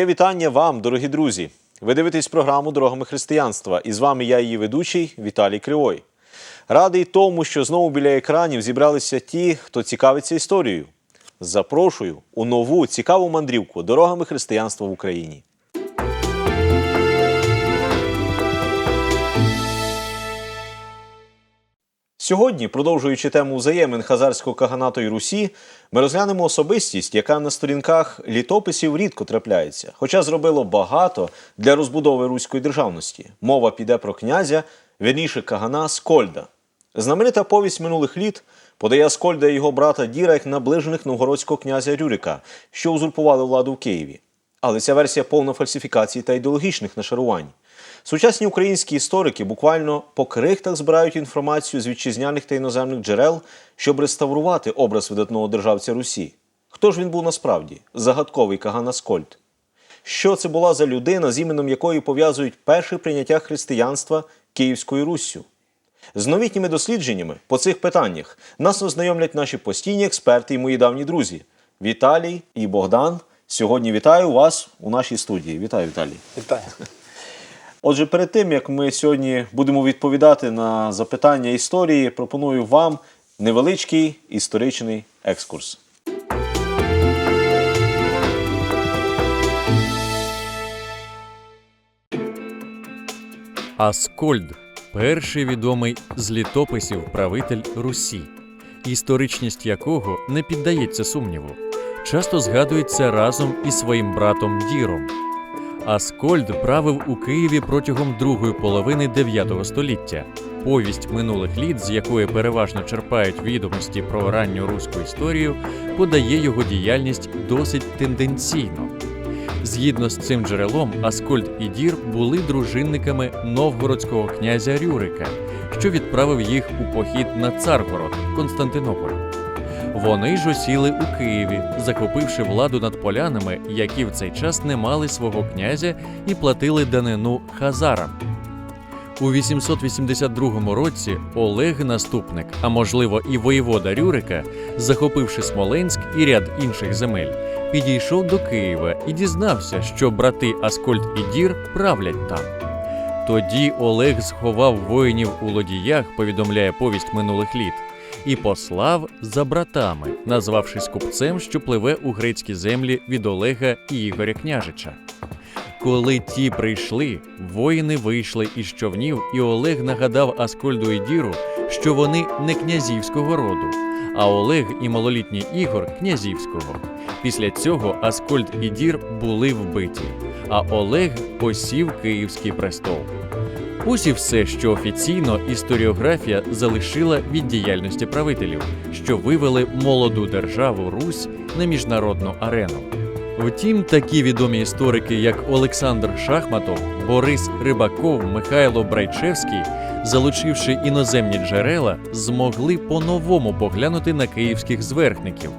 Моє вітання вам, дорогі друзі. Ви дивитесь програму Дорогами християнства, і з вами я, її ведучий Віталій Кривой. Радий тому, що знову біля екранів зібралися ті, хто цікавиться історією. Запрошую у нову цікаву мандрівку дорогами християнства в Україні. Сьогодні, продовжуючи тему взаємин Хазарського каганату і Русі, ми розглянемо особистість, яка на сторінках літописів рідко трапляється, хоча зробило багато для розбудови руської державності. Мова піде про князя, вірніше кагана Скольда. Знаменита повість минулих літ подає Скольда і його брата Діра як наближених новгородського князя Рюрика, що узурпували владу в Києві. Але ця версія повна фальсифікацій та ідеологічних нашарувань. Сучасні українські історики буквально по крихтах збирають інформацію з вітчизняних та іноземних джерел, щоб реставрувати образ видатного державця Русі. Хто ж він був насправді? Загадковий Каган Аскольд. Що це була за людина, з іменем якої пов'язують перше прийняття християнства Київською Руссю? З новітніми дослідженнями по цих питаннях нас ознайомлять наші постійні експерти і мої давні друзі Віталій і Богдан. Сьогодні вітаю вас у нашій студії. Вітаю, Віталій. Вітаю. Отже, перед тим як ми сьогодні будемо відповідати на запитання історії, пропоную вам невеличкий історичний екскурс. Аскольд перший відомий з літописів правитель Русі, історичність якого не піддається сумніву, часто згадується разом із своїм братом Діром. Аскольд правив у Києві протягом другої половини 9 століття. Повість минулих літ, з якої переважно черпають відомості про ранню руську історію, подає його діяльність досить тенденційно. Згідно з цим джерелом, Аскольд і Дір були дружинниками новгородського князя Рюрика, що відправив їх у похід на Царгород, Константинополь. Вони ж осіли у Києві, захопивши владу над полянами, які в цей час не мали свого князя і платили данину хазарам. У 882 році Олег Наступник, а можливо і воєвода Рюрика, захопивши Смоленськ і ряд інших земель, підійшов до Києва і дізнався, що брати Аскольд і Дір правлять там. Тоді Олег сховав воїнів у лодіях, повідомляє повість минулих літ, і послав за братами, назвавшись купцем, що пливе у грецькі землі від Олега і Ігоря Княжича. Коли ті прийшли, воїни вийшли із човнів, і Олег нагадав Аскольду і Діру, що вони не князівського роду, а Олег і малолітній Ігор князівського. Після цього Аскольд і Дір були вбиті, а Олег посів Київський престол. Ось і все, що офіційно історіографія залишила від діяльності правителів, що вивели молоду державу Русь на міжнародну арену. Втім, такі відомі історики, як Олександр Шахматов, Борис Рибаков, Михайло Брайчевський, залучивши іноземні джерела, змогли по-новому поглянути на київських зверхників.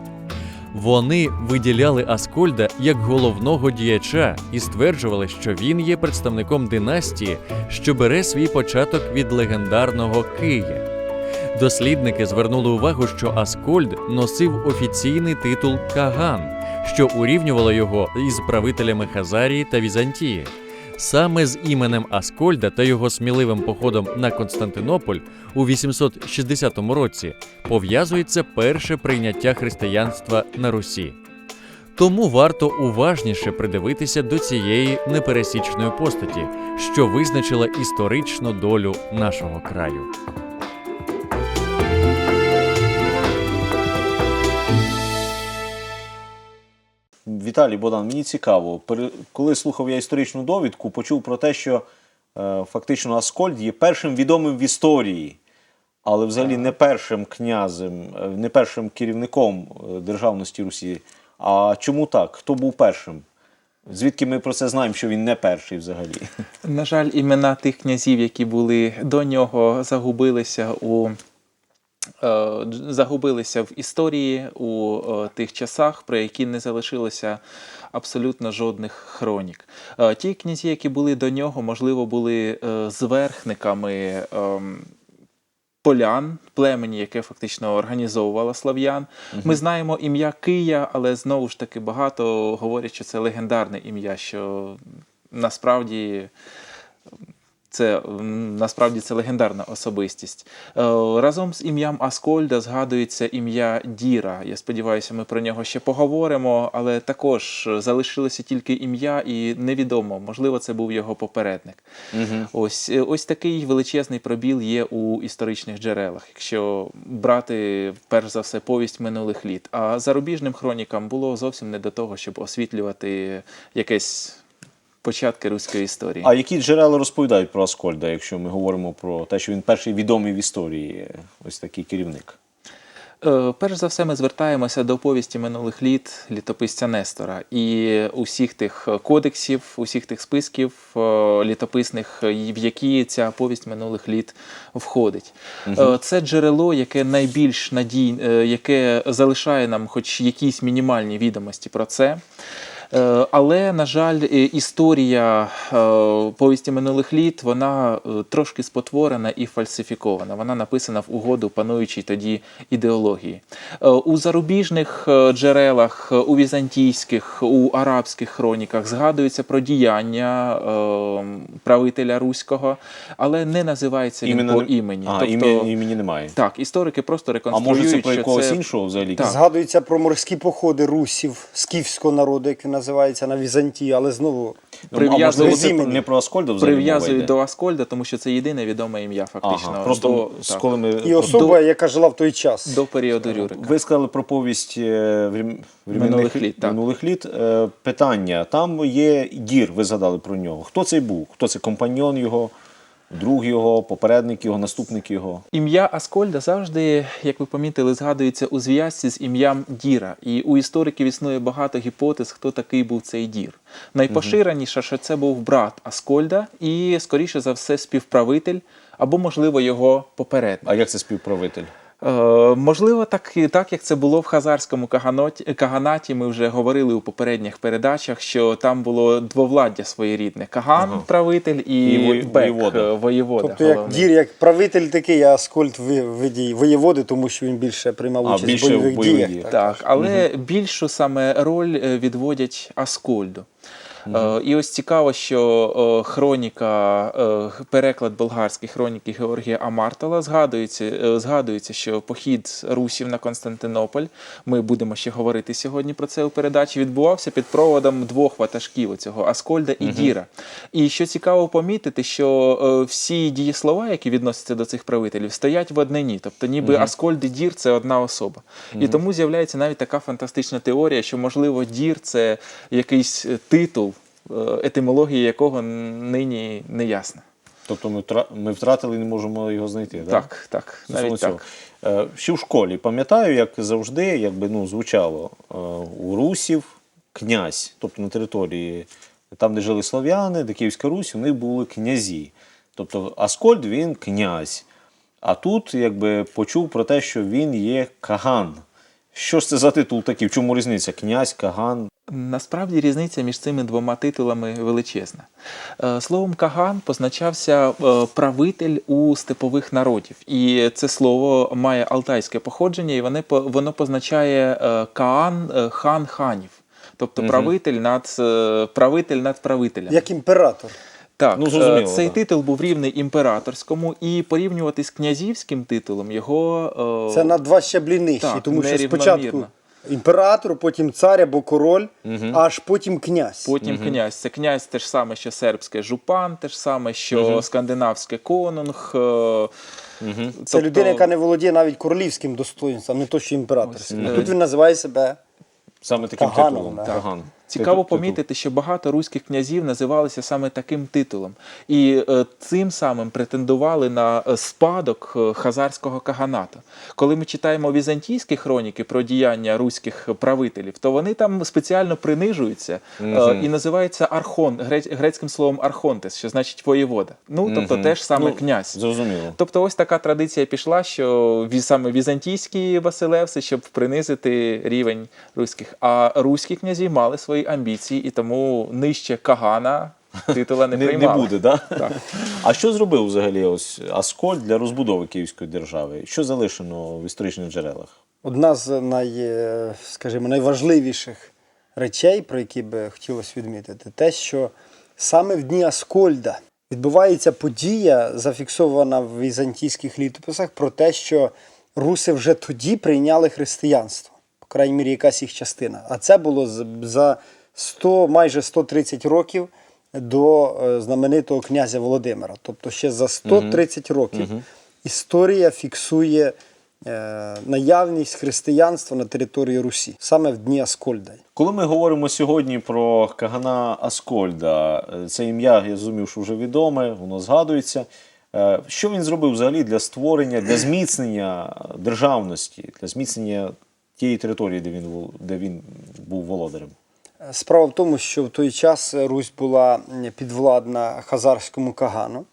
Вони виділяли Аскольда як головного діяча і стверджували, що він є представником династії, що бере свій початок від легендарного Кия. Дослідники звернули увагу, що Аскольд носив офіційний титул Каган, що урівнювало його із правителями Хазарії та Візантії. Саме з іменем Аскольда та його сміливим походом на Константинополь у 860 році пов'язується перше прийняття християнства на Русі. Тому варто уважніше придивитися до цієї непересічної постаті, що визначила історичну долю нашого краю. Віталій Богдан, мені цікаво. Коли слухав я історичну довідку, почув про те, що е, фактично Аскольд є першим відомим в історії, але взагалі не першим князем, е, не першим керівником е, державності Русі. А чому так? Хто був першим? Звідки ми про це знаємо, що він не перший взагалі? На жаль, імена тих князів, які були до нього, загубилися у загубилися в історії у е, тих часах, про які не залишилося абсолютно жодних хронік. Е, Ті князі, які були до нього, можливо, були е, зверхниками ем, полян, племені, яке фактично організовувало слав'ян. Ми знаємо ім'я Кия, але знову ж таки багато говорять, що це легендарне ім'я, що насправді. Це насправді це легендарна особистість. Е, разом з ім'ям Аскольда згадується ім'я Діра. Я сподіваюся, ми про нього ще поговоримо, але також залишилося тільки ім'я, і невідомо, можливо, це був його попередник. Ось, е, ось такий величезний пробіл є у історичних джерелах, якщо брати перш за все повість минулих літ. А зарубіжним хронікам було зовсім не до того, щоб освітлювати якесь початки руської історії. А які джерела розповідають про Аскольда, якщо ми говоримо про те, що він перший відомий в історії, ось такий керівник? Е, Перш за все, ми звертаємося до повісті минулих літ літописця Нестора і усіх тих кодексів, усіх тих списків е, літописних, в які ця повість минулих літ входить. Е, Це джерело, яке найбільш надій, е, яке залишає нам хоч якісь мінімальні відомості про це. Е, Але, на жаль, історія е, повісті минулих літ вона е, трошки спотворена і фальсифікована. Вона написана в угоду пануючій тоді ідеології. У зарубіжних джерелах, у візантійських, у арабських хроніках згадується про діяння правителя руського, але не називається він по не- імені. А, тобто, імені, імені немає. так, історики просто А реконструюють, може це про що якогось це... іншого взагалі? Так. Згадується про морські походи русів, скіфського народу, як він називається, на Візантії, але знову Ну, можливо, це Імені. не про Аскольда взагалі Прив'язують до Аскольда, тому що це єдине відоме ім'я, фактично. Ага, просто до, з коли ми і особа, яка жила в той час. до періоду Рюрика. Ви сказали про повість е, врем- Минулих літ, так. минулих літ. Е, Питання. Там є дір, ви згадали про нього. Хто цей був? Хто це компаньон його, друг його, попередник його, наступник його? Ім'я Аскольда завжди, як ви помітили, згадується у зв'язці з ім'ям Діра. І у істориків існує багато гіпотез, хто такий був цей Дір. Найпоширеніше, що це був брат Аскольда і, скоріше за все, співправитель або, можливо, його попередник. А як це співправитель? Е, можливо, так, так як це було в хазарському каганоті, каганаті, ми вже говорили у попередніх передачах, що там було двовладдя своєрідне: Каган, правитель і, І Бек, воєвода. е, воєвода. Тобто, як головний. дір, як правитель такий, а Аскольд ви- видій воєводи, тому що він більше приймав А, участь більше в бойових бойових діях. Так. Так, але більшу саме роль е, відводять Аскольду. Е, І ось цікаво, що е, хроніка, е, переклад болгарської хроніки Георгія Амартала згадується, згадується, що похід русів на Константинополь, ми будемо ще говорити сьогодні про це у передачі, відбувався під проводом двох ватажків цього Аскольда і Діра. І що цікаво помітити, що всі дієслова, які відносяться до цих правителів, стоять в однині. Тобто, ніби Аскольд і Дір це одна особа. І тому з'являється навіть така фантастична теорія, що, можливо, Дір це якийсь титул, етимологія якого нині не ясна. Тобто ми, ми втратили і не можемо його знайти. Так, так, Стосовно навіть цього. так. Е, Ще в школі пам'ятаю, як завжди, якби ну звучало е, у русів князь, тобто на території там, де жили слов'яни, де Київська Русь, у них були князі. Тобто Аскольд він князь. А тут якби почув про те, що він є Каган. Що ж це за титул такий? В чому різниця? Князь, Каган. Насправді різниця між цими двома титулами величезна. Е, Словом Каган позначався е, правитель у степових народів. І це слово має алтайське походження, і воно, позначає е, Каан хан ханів. Тобто правитель над, правитель над правителем. Як імператор. Так, Ну, зрозуміло, цей да. титул був рівний імператорському, і порівнювати з князівським титулом його Це на два щаблі нижчі, Так, тому що спочатку імператор, потім цар або король, аж потім князь. Потім князь. Це князь те ж саме, що сербське жупан, те ж саме, що скандинавське конунг. е, Це тобто- людина, яка не володіє навіть королівським достоїнством, не то що імператорським. Ось, Тут він називає себе Саме таким Каганом, титулом. да. Каган. Цікаво помітити, що багато руських князів називалися саме таким титулом, і е, цим самим претендували на е, спадок е, хазарського каганату. Коли ми читаємо візантійські хроніки про діяння руських правителів, то вони там спеціально принижуються і називаються архон грецьким словом архонтес, що значить воєвода. Ну тобто теж саме Ну, князь. Зрозуміло. Тобто, ось така традиція пішла, що саме візантійські Василевси, щоб принизити рівень руських. А руські князі мали свої амбіції, і тому нижче Кагана Титула не, не, не буде, да? Так. А що зробив взагалі ось Аскольд для розбудови Київської держави? Що залишено в історичних джерелах? Одна з най, е, скажімо, найважливіших речей, про які би хотілося відмітити, те, що саме в дні Аскольда відбувається подія, зафіксована в візантійських літописах, про те, що руси вже тоді прийняли християнство, крайній мірі, якась їх частина. А це було за 100, майже 130 років до е, знаменитого князя Володимира. Тобто ще за 130 років історія фіксує е, наявність християнства на території Русі, саме в дні Аскольда. Коли ми говоримо сьогодні про Кагана Аскольда, е, це ім'я, я зрозумів, що вже відоме, воно згадується. Що він зробив взагалі для створення, для зміцнення державності, для зміцнення тієї території, де він, вол- де він був володарем? Справа в тому, що в той час Русь була підвладна хазарському кагану,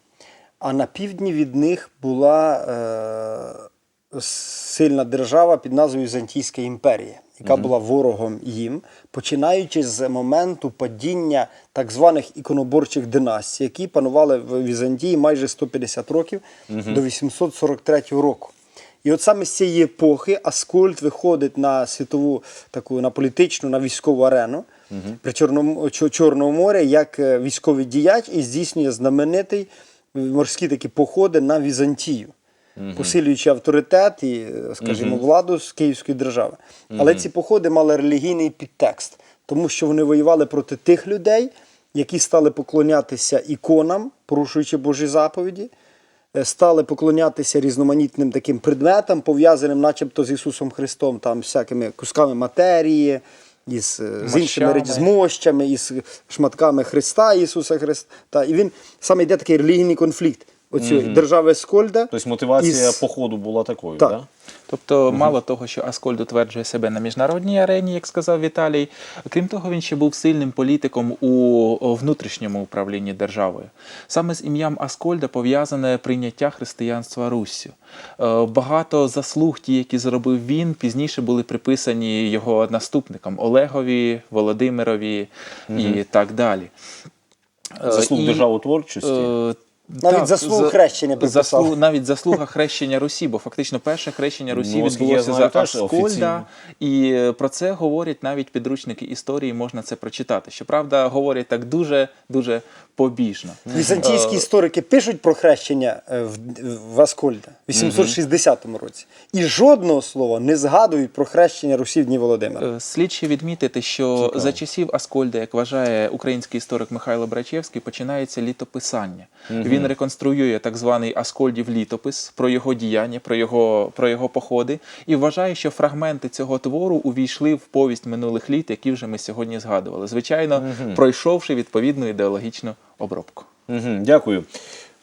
а на півдні від них була е, сильна держава під назвою Візантійська імперія, яка була ворогом їм, починаючи з моменту падіння так званих іконоборчих династій, які панували в Візантії майже 150 років до 843 року. І от саме з цієї епохи Аскольд виходить на світову таку на політичну, на військову арену при Чорному, Чорного моря як е, військовий діяч і здійснює знаменитий е, морські такі походи на Візантію, посилюючи авторитет і, е, скажімо, владу з Київської держави. Але ці походи мали релігійний підтекст, тому що вони воювали проти тих людей, які стали поклонятися іконам, порушуючи Божі заповіді стали поклонятися різноманітним таким предметам, пов'язаним начебто з Ісусом Христом, там всякими кусками матерії, із, е, з іншими речі, з мощами, із шматками Христа Ісуса Христа. І він саме йде такий релігійний конфлікт оцієї держави Скольда. Тобто мотивація із- походу була такою, Так. Да? Тобто, мало того, що Аскольд утверджує себе на міжнародній арені, як сказав Віталій, крім того, він ще був сильним політиком у внутрішньому управлінні державою. Саме з ім'ям Аскольда пов'язане прийняття християнства Руссю. Е, Багато заслуг, ті, які зробив він, пізніше були приписані його наступникам Олегові, Володимирові і так далі. Е, Заслуг і, державотворчості. Навіть заслуг за- хрещення приписав. заслуг- навіть заслуга хрещення Русі, бо фактично перше хрещення Русі Ну, оскільки я відбулося знаю, за теж Аскольда, офіційно. і е, про це говорять навіть підручники історії, можна це прочитати. Щоправда, говорять так дуже дуже побіжно. Візантійські історики пишуть про хрещення е, в, в Аскольда в 860 році. І жодного слова не згадують про хрещення Русі в дні Володимира. Е, Слід ще відмітити, що за часів Аскольда, як вважає український історик Михайло Брачевський, починається літописання. Він реконструює так званий Аскольдів літопис про його діяння, про його, про його походи, і вважає, що фрагменти цього твору увійшли в повість минулих літ, які вже ми сьогодні згадували. Звичайно, пройшовши відповідну ідеологічну обробку. Угу, дякую.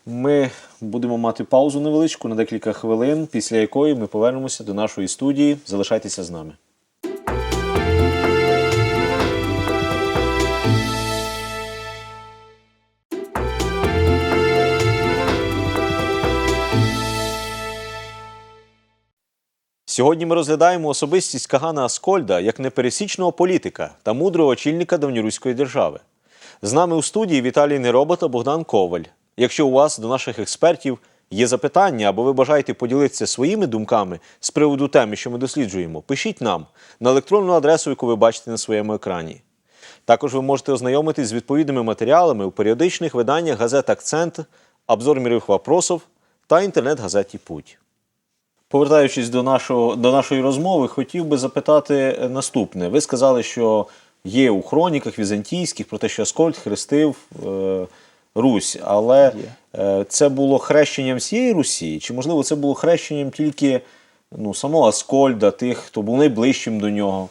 Ми будемо мати паузу невеличку на декілька хвилин, після якої ми повернемося до нашої студії. Залишайтеся з нами. Сьогодні ми розглядаємо особистість Кагана Аскольда як непересічного політика та мудрого очільника давньоруської держави. З нами у студії Віталій Неробот та Богдан Коваль. Якщо у вас до наших експертів є запитання або ви бажаєте поділитися своїми думками з приводу теми, що ми досліджуємо, пишіть нам на електронну адресу, яку ви бачите на своєму екрані. Також ви можете ознайомитись з відповідними матеріалами у періодичних виданнях газет Акцент, Обзор мірових вопросов та інтернет-газеті Путь. Повертаючись до, нашого, до нашої розмови, хотів би запитати наступне. Ви сказали, що є у хроніках візантійських про те, що Аскольд хрестив е, Русь, але е, це було хрещенням всієї Русі, чи можливо це було хрещенням тільки ну, самого Аскольда, тих, хто був найближчим до нього?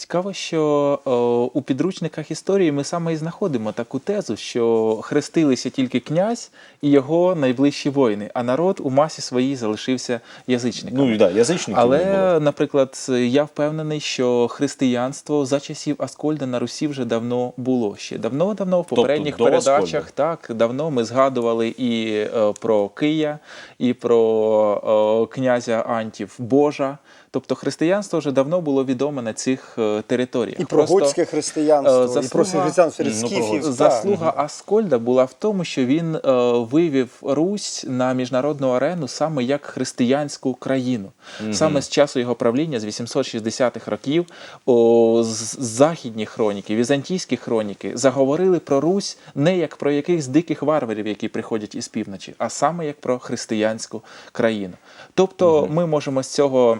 Цікаво, що е, у підручниках історії ми саме і знаходимо таку тезу, що хрестилися тільки князь і його найближчі воїни, а народ у масі своїй залишився язичниками. Ну да, було. Але, наприклад, я впевнений, що християнство за часів Аскольда на Русі вже давно було. Ще давно-давно в попередніх Тобто передачах так давно ми згадували і е, про Кия, і про е, князя Антів Божа. Тобто християнство вже давно було відоме на цих е, територіях. І про готське християнство, е, і про заслуга- християнство серед Ну, скіфів. так. Заслуга Аскольда була в тому, що він е, вивів Русь на міжнародну арену саме як християнську країну. Саме з часу його правління, з 860-х років, о, з- західні хроніки, візантійські хроніки заговорили про Русь не як про якихось диких варварів, які приходять із півночі, а саме як про християнську країну. Тобто ми можемо з цього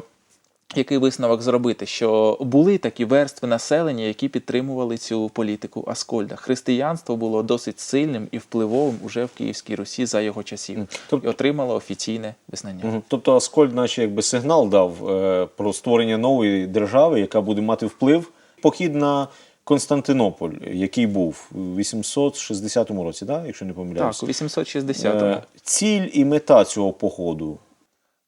який висновок зробити, що були такі верстви населення, які підтримували цю політику Аскольда. Християнство було досить сильним і впливовим уже в Київській Русі за його часів Тобто- і отримало офіційне визнання. Тобто Аскольд, наче якби сигнал дав е, про створення нової держави, яка буде мати вплив. Похід на Константинополь, який був у 860 році, да? якщо не помиляюсь. Так, у 860-му. Е, Ціль і мета цього походу.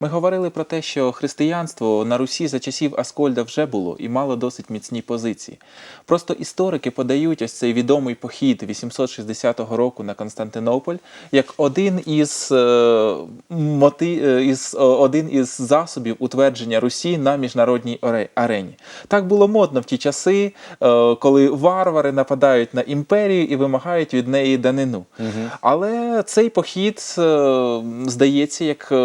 Ми говорили про те, що християнство на Русі за часів Аскольда вже було і мало досить міцні позиції. Просто історики подають ось цей відомий похід 860 року на Константинополь як один із, е, моти, е, із, один із засобів утвердження Русі на міжнародній арені. Так було модно в ті часи, е, коли варвари нападають на імперію і вимагають від неї данину. Але цей похід, здається, як е,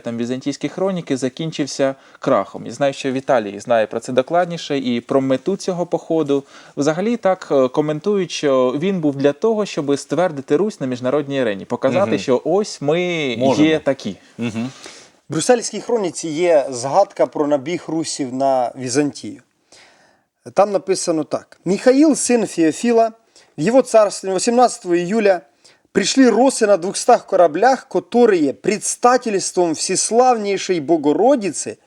оповідають там візантійські хроніки, закінчився крахом. І знаю, що Віталій знає про це докладніше і про мету цього походу. Взагалі так е, коментують, що він був для того, щоб ствердити Русь на міжнародній арені, показати, що ось ми Можемо. є такі. Угу. В Брюссельській хроніці є згадка про набіг русів на Візантію. Там написано так: Михаил, сын Феофила, в его царстве 18 июля пришли росы на 200 кораблях, которые предстательством Всеславнейшей Богородицы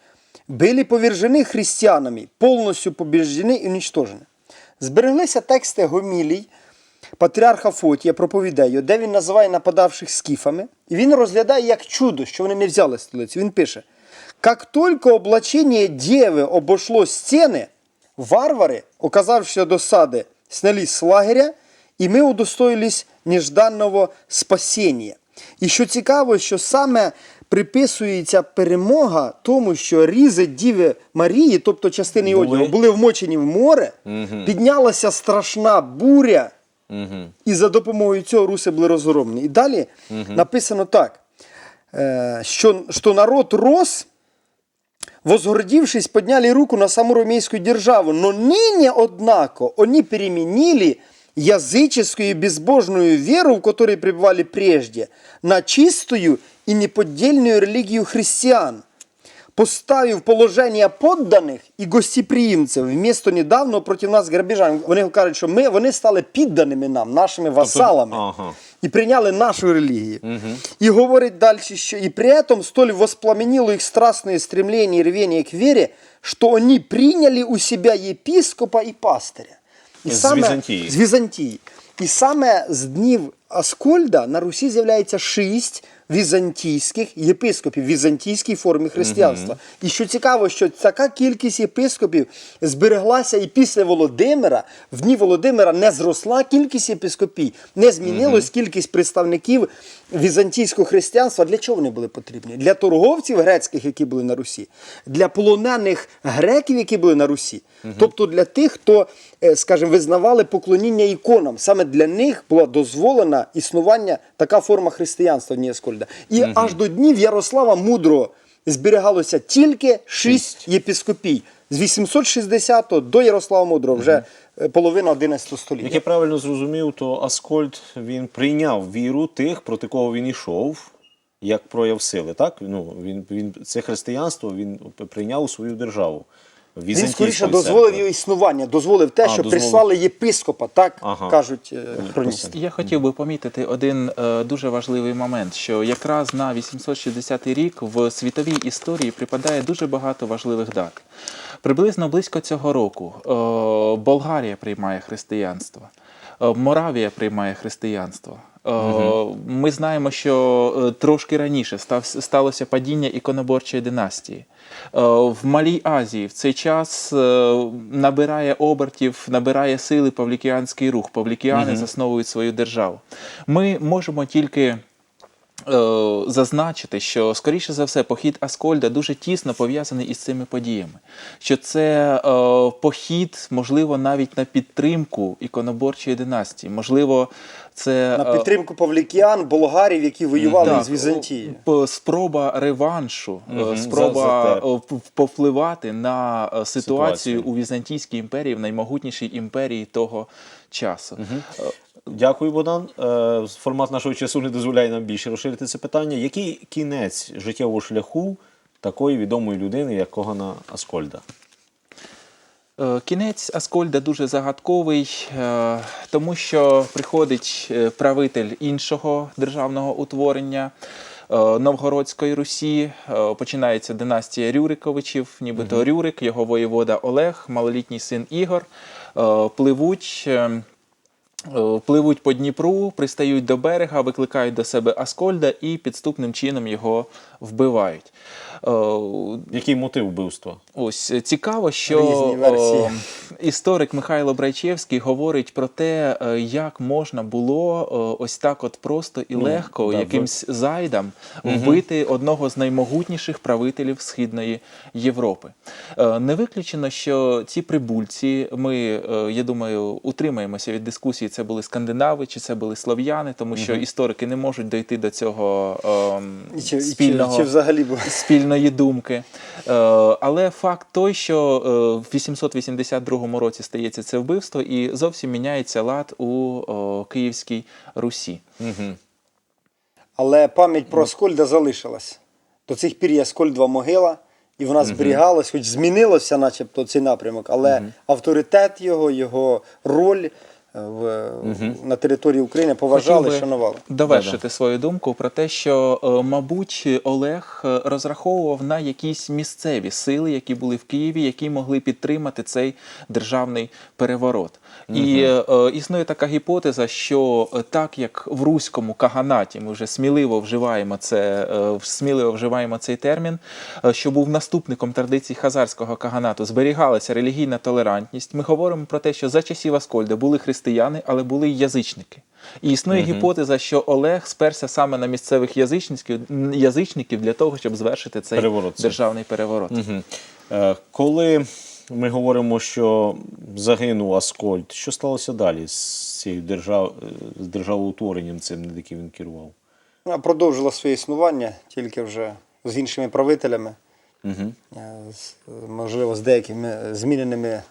были повержены христианами, полностью побеждены и уничтожены. Збереглися тексти гомілій патріарха Фотія, проповідає, де він називає нападавших скіфами, і він розглядає як чудо, що вони не взяли столицю. Він пише: Как только облачение девы обошло стены, варвари, оказавшися до сади, снялись з лагеря, і ми удостоїлись нежданного спасіння. І що цікаво, що саме приписується перемога тому, що різи Діви Марії, тобто частини Були. одягу, були вмочені в море, піднялася страшна буря, Угу. і за допомогою цього руси були розгромлені. І далі написано так, е, що, що народ рос, возгордившись, подняли руку на саму ромейскую державу. Но ныне, однако, они переменили языческую и безбожную веру, в которой пребывали прежде, на чистую и неподдельную религию христиан, поставив положення подданих і гостеприємців вмісто недавно проти нас грабежа. Вони кажуть, що ми, вони стали підданими нам, нашими васалами. ага. І прийняли нашу релігію. І говорить далі, що і при этом столь воспламенило их страстное стремление и рвение к вере, что они приняли у себя епископа і пастиря. І З Візантії. З Візантії. І саме з днів Аскольда на Русі з'являється шість візантійських єпископів в візантійській формі християнства. І що цікаво, що така кількість єпископів збереглася і після Володимира. В дні Володимира не зросла кількість єпископій, не змінилась кількість представників візантійського християнства. Для чого вони були потрібні? Для торговців грецьких, які були на Русі, для полонених греків, які були на Русі. Тобто для тих, хто, е, скажімо, визнавали поклоніння іконам. Саме для них була дозволена існування така форма християнства в дні Аскольда. І аж до днів Ярослава Мудрого зберігалося тільки шість єпископій. З 860 до Ярослава Мудрого, вже е, половина 11 століття. Як я правильно зрозумів, то Аскольд він прийняв віру тих, проти кого він йшов, як прояв сили. Так? Ну, він, він, це християнство він прийняв у свою державу. Він скоріше дозволив його існування, дозволив те, А, що дозволив. прислали єпископа, так Ага. кажуть е, хроністи. Я хотів би помітити один е, дуже важливий момент, що якраз на 860 рік в світовій історії припадає дуже багато важливих дат. Приблизно близько цього року е, Болгарія приймає християнство, е, Моравія приймає християнство. Е, Ми знаємо, що трошки раніше сталося падіння іконоборчої династії. В Малій Азії в цей час набирає обертів, набирає сили павлікіанський рух. Павлікіани засновують свою державу. Ми можемо тільки зазначити, що, скоріше за все, похід Аскольда дуже тісно пов'язаний із цими подіями. Що це е, похід, можливо, навіть на підтримку іконоборчої династії. Можливо, це На е, підтримку павлікіян, болгарів, які воювали так, з Візантії. Спроба реваншу, е, за- спроба за е, повпливати на е, ситуацію Ситуацію. у Візантійській імперії, в наймогутнішій імперії того часу. Е, Дякую, Богдан. Е, Формат нашого часу не дозволяє нам більше розширити це питання. Який кінець життєвого шляху такої відомої людини, як Когана Аскольда? Е, Кінець Аскольда дуже загадковий, тому що приходить правитель іншого державного утворення. Новгородської Русі починається династія Рюриковичів, нібито Рюрик, його воєвода Олег, малолітній син Ігор, пливуть. е, Е, Пливуть по Дніпру, пристають до берега, викликають до себе Аскольда і підступним чином його вбивають. Е, Який мотив вбивства? Ось е, цікаво, що е, історик Михайло Брайчевський говорить про те, як можна було ось так, от просто і легко, да, якимсь зайдам вбити одного з наймогутніших правителів Східної Європи. Не виключено, що ці прибульці, ми, я думаю, утримаємося від дискусії, це були скандинави чи це були слов'яни, тому що історики не можуть дойти до цього ем, І чи, чи, чи взагалі було. Спільної думки. Е, але факт той, що е, в 882 році стається це вбивство, і зовсім міняється лад у Київській Русі. Але пам'ять про Аскольда залишилась. До цих пір є Аскольдова могила, і вона зберігалась, хоч змінилося, начебто, цей напрямок, але авторитет його, його роль в, на території України поважали, Хотів би шанували. Довершити свою думку про те, що, е, мабуть, Олег е, розраховував на якісь місцеві сили, які були в Києві, які могли підтримати цей державний переворот. І е, е, існує така гіпотеза, що так як в руському каганаті ми вже сміливо вживаємо це, е, сміливо вживаємо цей термін, е, що був наступником традицій хазарського каганату, зберігалася релігійна толерантність. Ми говоримо про те, що за часів Аскольда були християни, але були й язичники. І існує гіпотеза, що Олег сперся саме на місцевих язичників, язичників для того, щоб звершити цей Переворот державний переворот. Мгм. Е, Коли ми говоримо, що загинув Аскольд, що сталося далі з цією держав... е, з державоутворенням цим, над яким він керував? Вона продовжила своє існування тільки вже з іншими правителями, Угу. е, з, можливо, з деякими зміненими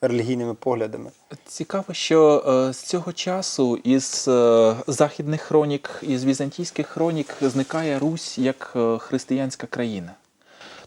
релігійними поглядами. Цікаво, що е, з цього часу із е, західних хронік, із візантійських хронік зникає Русь як е, християнська країна.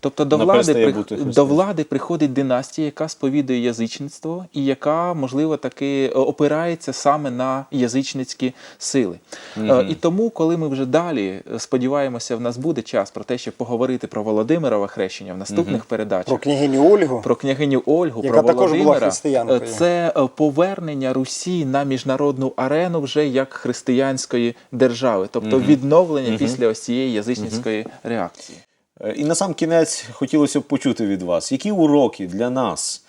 Тобто до влади, при- бути до влади приходить династія, яка сповідує язичництво і яка, можливо, таки е, опирається саме на язичницькі сили. Е, І тому, коли ми вже далі е, сподіваємося, в нас буде час про те, щоб поговорити про Володимирове хрещення в наступних передачах. Про княгиню Ольгу. Про княгиню Ольгу, Яка про також була християнкою. Це повернення Русі на міжнародну арену вже як християнської держави, тобто відновлення після ось цієї язичницької реакції. Е, І на сам кінець хотілося б почути від вас, які уроки для нас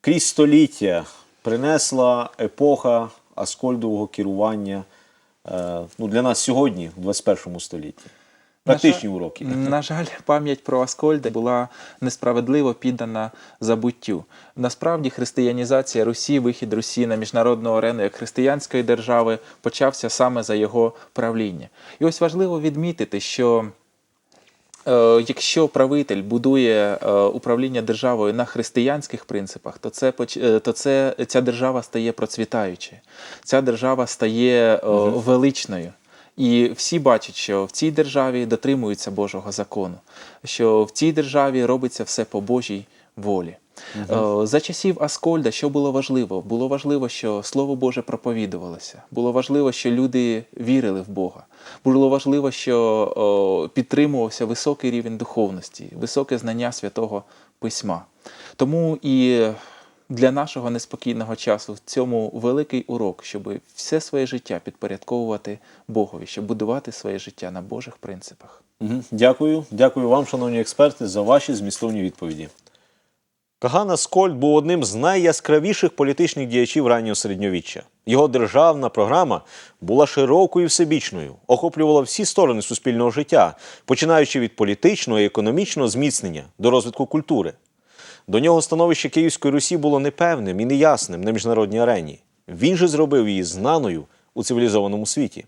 крізь століття принесла епоха Аскольдового керування е, ну, для нас сьогодні, в 21 столітті? Практичні На уроки. На жаль, пам'ять про Аскольда була несправедливо піддана забуттю. Насправді, християнізація Русі, вихід Русі на міжнародну арену як християнської держави почався саме за його правління. І ось важливо відмітити, що. Е, Якщо правитель будує е, управління державою на християнських принципах, то це е, то це ця держава стає процвітаючою, ця держава стає величною. І всі бачать, що в цій державі дотримуються Божого закону, що в цій державі робиться все по Божій волі. Е, За часів Аскольда, що було важливо? Було важливо, що Слово Боже проповідувалося. Було важливо, що люди вірили в Бога. Було важливо, що підтримувався високий рівень духовності, високе знання святого письма. Тому і для нашого неспокійного часу в цьому великий урок, щоб все своє життя підпорядковувати Богові, щоб будувати своє життя на Божих принципах. Дякую. Дякую вам, шановні експерти, за ваші змістовні відповіді. Каган Аскольд був одним з найяскравіших політичних діячів раннього середньовіччя. Його державна програма була широкою і всебічною, охоплювала всі сторони суспільного життя, починаючи від політичного і економічного зміцнення до розвитку культури. До нього становище Київської Русі було непевним і неясним на міжнародній арені. Він же зробив її знаною у цивілізованому світі.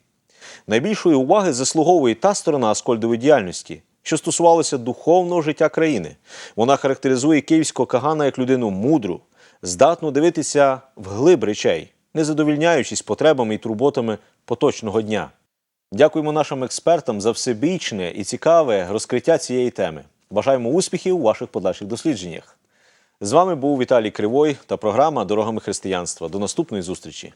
Найбільшої уваги заслуговує та сторона Аскольдової діяльності, що стосувалося духовного життя країни. Вона характеризує київського кагана як людину мудру, здатну дивитися вглиб речей, не задовільняючись потребами і турботами поточного дня. Дякуємо нашим експертам за всебічне і цікаве розкриття цієї теми. Бажаємо успіхів у ваших подальших дослідженнях. З вами був Віталій Кривой та програма Дорогами християнства. До наступної зустрічі.